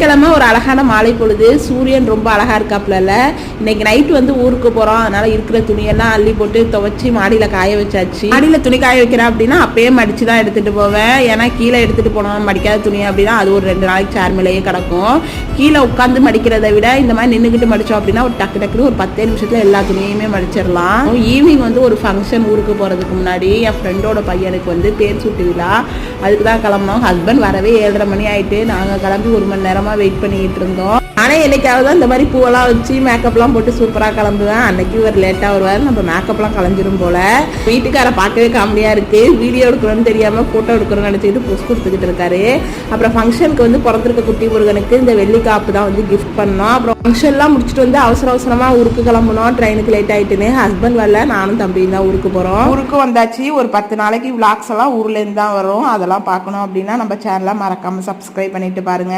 சனிக்கிழமை ஒரு அழகான மாலை பொழுது சூரியன் ரொம்ப அழகா இருக்காப்புல இன்னைக்கு நைட் வந்து ஊருக்கு போறோம். அதனால இருக்கிற துணியெல்லாம் அள்ளி போட்டு துவைச்சி மாடியில காய வச்சாச்சு. மாடியில துணி காய வைக்கிறேன் அப்படின்னா அப்பயே மடித்து தான் எடுத்துட்டு போவேன். ஏன்னா கீழே எடுத்துட்டு போனோம். மடிக்காத துணி அப்படின்னா அது ஒரு ரெண்டு நாளைக்கு சேர்மலையே கிடக்கும். கீழே உட்காந்து மடிக்கிறதை விட இந்த மாதிரி நின்றுக்கிட்டு மடிச்சோம் அப்படின்னா ஒரு டக்கு டக்குன்னு ஒரு பத்தே நிமிஷத்துல எல்லா துணியுமே மடிச்சிடலாம். ஈவினிங் வந்து ஒரு ஃபங்க்ஷன் ஊருக்கு போறதுக்கு முன்னாடி என் ஃப்ரெண்டோட பையனுக்கு வந்து பேர் சுட்டு விழா. அதுக்கு தான் கிளம்புனோம். ஹஸ்பண்ட் வரவே ஏழரை மணி ஆயிட்டு நாங்கள் கிளம்பி ஒரு மணி நேரமாக வெயிட் பண்ணிக்கிட்டு இருந்தோம். ஆனால் என்னைக்காவது தான் இந்த மாதிரி பூவெல்லாம் வச்சு மேக்கப்லாம் போட்டு சூப்பராக கிளம்புவேன். அன்னைக்கு ஒரு லேட்டாக வருவார். நம்ம மேக்கப்லாம் கலைஞ்சிரும் போல. வீட்டுக்கார பார்க்கவே காமெடியாக இருக்குது வீடியோ எடுக்கணும்னு தெரியாமல் ஃபோட்டோ எடுக்கணும்னு நினச்சிக்கிட்டு புஷ் கொடுத்துக்கிட்டு இருக்காரு. அப்புறம் ஃபங்க்ஷனுக்கு வந்து பிறந்திருக்க குட்டி முருகனுக்கு இந்த வெள்ளிக்காப்பு தான் வந்து கிஃப்ட் பண்ணோம். அப்புறம் ஃபங்க்ஷன்லாம் முடிச்சுட்டு வந்து அவசர அவசரமாக ஊருக்கு கிளம்பணும் ட்ரெயினுக்கு லேட் ஆகிட்டுன்னு ஹஸ்பண்ட் வரல. நானும் தம்பியும் தான் ஊருக்கு போகிறோம் ஊருக்கு வந்தாச்சு. ஒரு பத்து நாளைக்கு விளாக்ஸ் எல்லாம் ஊர்லேருந்து தான் வரும். அதெல்லாம் பார்க்கணும் அப்படின்னா நம்ம சேனலை மறக்காமல் சப்ஸ்கிரைப் பண்ணிட்டு பாருங்க.